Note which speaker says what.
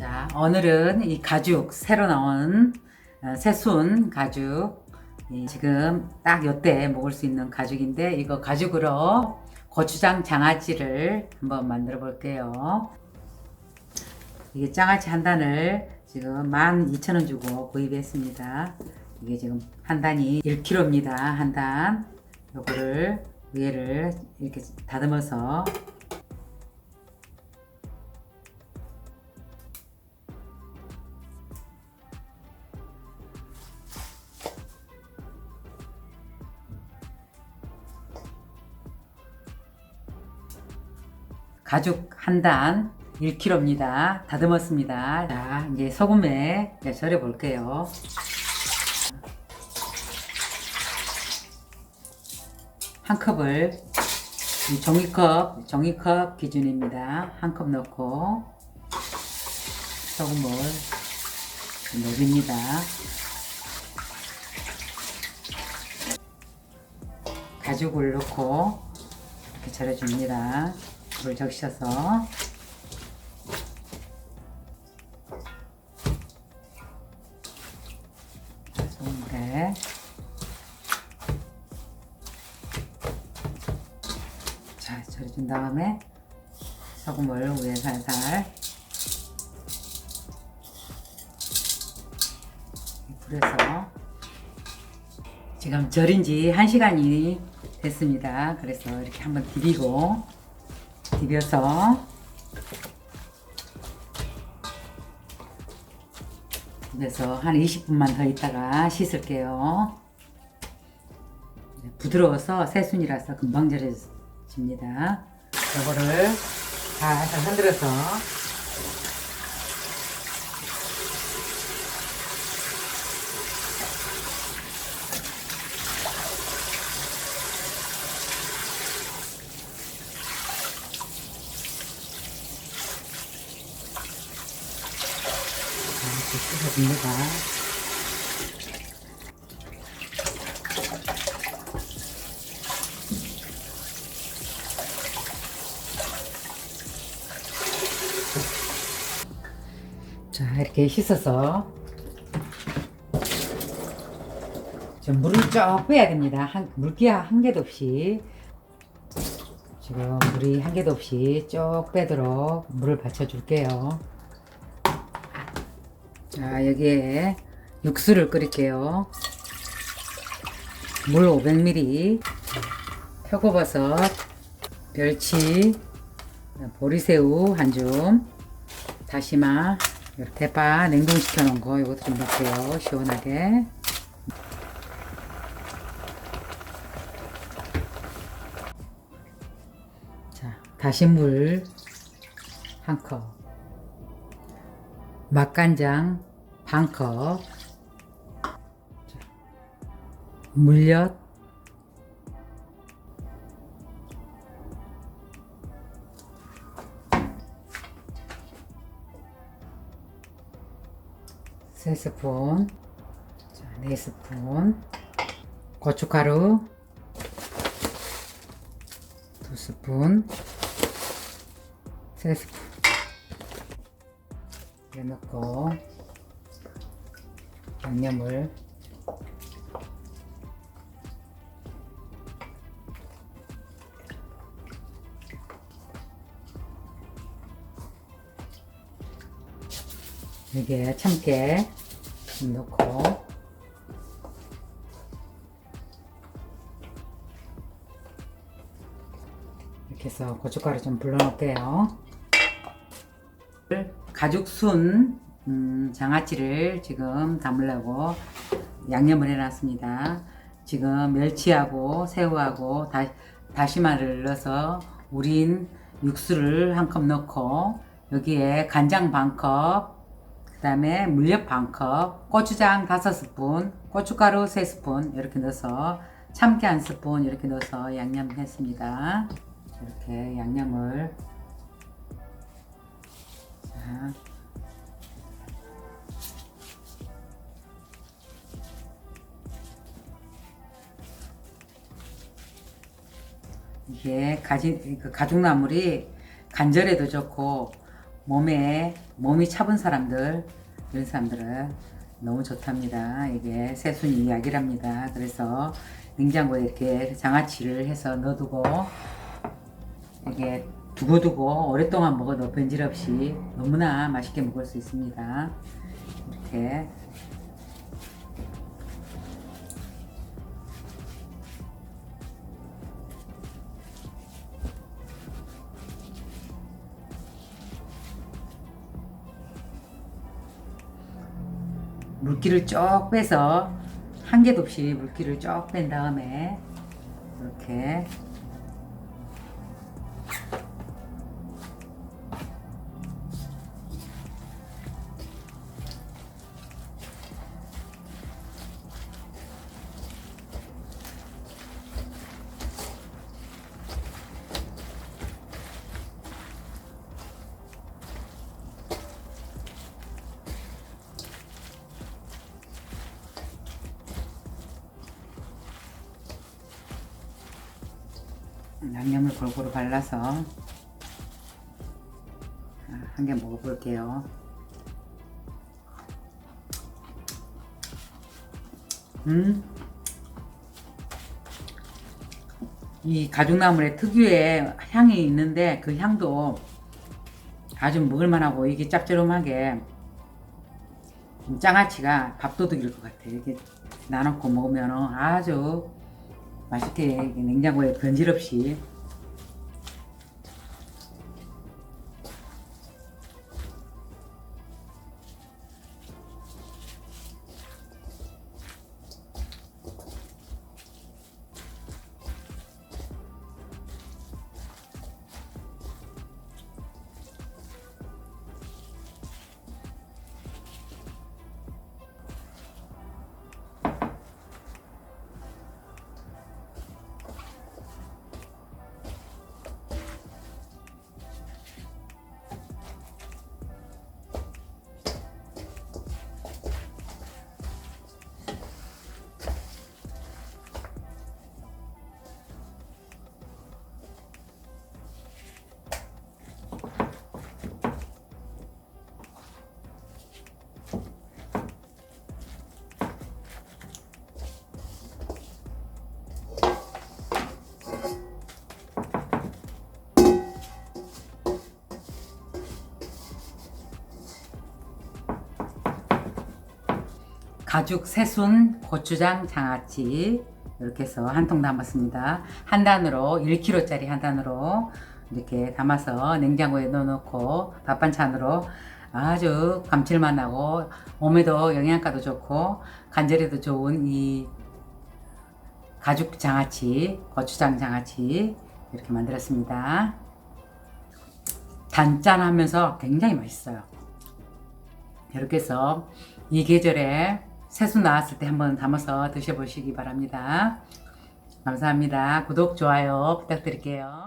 Speaker 1: 자, 오늘은 이 가죽 새로 나온 어, 새순 가죽 이 지금 딱 요때 먹을 수 있는 가죽인데 이거 가죽으로 고추장 장아찌를 한번 만들어 볼게요. 이게 장아찌 한 단을 지금 12,000원 주고 구입했습니다. 이게 지금 한 단이 1kg입니다. 한 단. 요거를 위에를 이렇게 다듬어서 가죽 한 단 1kg입니다. 다듬었습니다. 자, 이제 소금에 절여 볼게요. 한 컵을 이 종이컵, 종이컵 기준입니다. 한 컵 넣고 소금을 녹입니다. 가죽을 넣고 이렇게 절여줍니다. 물을 적셔서. 소금물에 자 절여준 다음에 소금을 위에 살살. 불에서. 지금 절인 지 1시간이 됐습니다. 그래서 이렇게 한번 디비고 디벼서 그래서 한 20분만 더 있다가 씻을게요. 네, 부드러워서 새순이라서 금방 절여집니다. 이거를 살살 흔들어서 이렇게 씻어줍니다. 자, 이렇게 씻어서 좀 물을 쭉 빼야 됩니다. 한, 물기가 한 개도 없이 지금 물이 한 개도 없이 쭉 빼도록 물을 받쳐 줄게요. 자, 여기에 육수를 끓일게요. 물 500ml, 표고버섯, 멸치, 보리새우 한 줌, 다시마, 대파 냉동시켜 놓은 거 이것도 좀 넣을게요. 시원하게. 자, 다신 물한 컵. 맛간장 반 컵, 자, 물엿 세 스푼, 자, 네 스푼, 고춧가루 두 스푼, 세 스푼. 이렇게 넣고 양념을 여기에 참깨 좀 넣고 이렇게 해서 고춧가루 좀 불러 놓을게요 가죽 순 음, 장아찌를 지금 담으려고 양념을 해놨습니다. 지금 멸치하고 새우하고 다, 다시마를 넣어서 우린 육수를 한 컵 넣고 여기에 간장 반 컵, 그 다음에 물엿 반 컵, 고추장 다섯 스푼, 고춧가루 세 스푼 이렇게 넣어서 참깨 한 스푼 이렇게 넣어서 양념했습니다. 이렇게 양념을 자, 이게 가지, 그 가죽나물이 관절에도 좋고 몸에 몸이 차분 사람들 이런 사람들은 너무 좋답니다. 이게 새순이 약이랍니다. 그래서 냉장고에 이렇게 장아찌를 해서 넣어두고 이게 두고두고 오랫동안 먹어도 변질 없이 너무나 맛있게 먹을 수 있습니다. 이렇게 물기를 쭉 빼서 한 개도 없이 물기를 쭉 뺀 다음에 이렇게 양념을 골고루 발라서 한 개 먹어볼게요. 음, 이 가죽나물의 특유의 향이 있는데 그 향도 아주 먹을만하고 이게 짭조름하게 장아찌가 밥도둑일 것 같아요. 이렇게 나눠서 먹으면 아주 맛있게 냉장고에 변질 없이 가죽 새순 고추장 장아찌 이렇게 해서 한 통 담았습니다. 한 단으로 1kg짜리 한 단으로 이렇게 담아서 냉장고에 넣어놓고 밥 반찬으로 아주 감칠맛 나고 몸에도 영양가도 좋고 관절에도 좋은 이 가죽 장아찌 고추장 장아찌 이렇게 만들었습니다. 단짠하면서 굉장히 맛있어요. 이렇게 해서 이 계절에 새순 나왔을 때 한번 담아서 드셔보시기 바랍니다. 감사합니다. 구독, 좋아요 부탁드릴게요.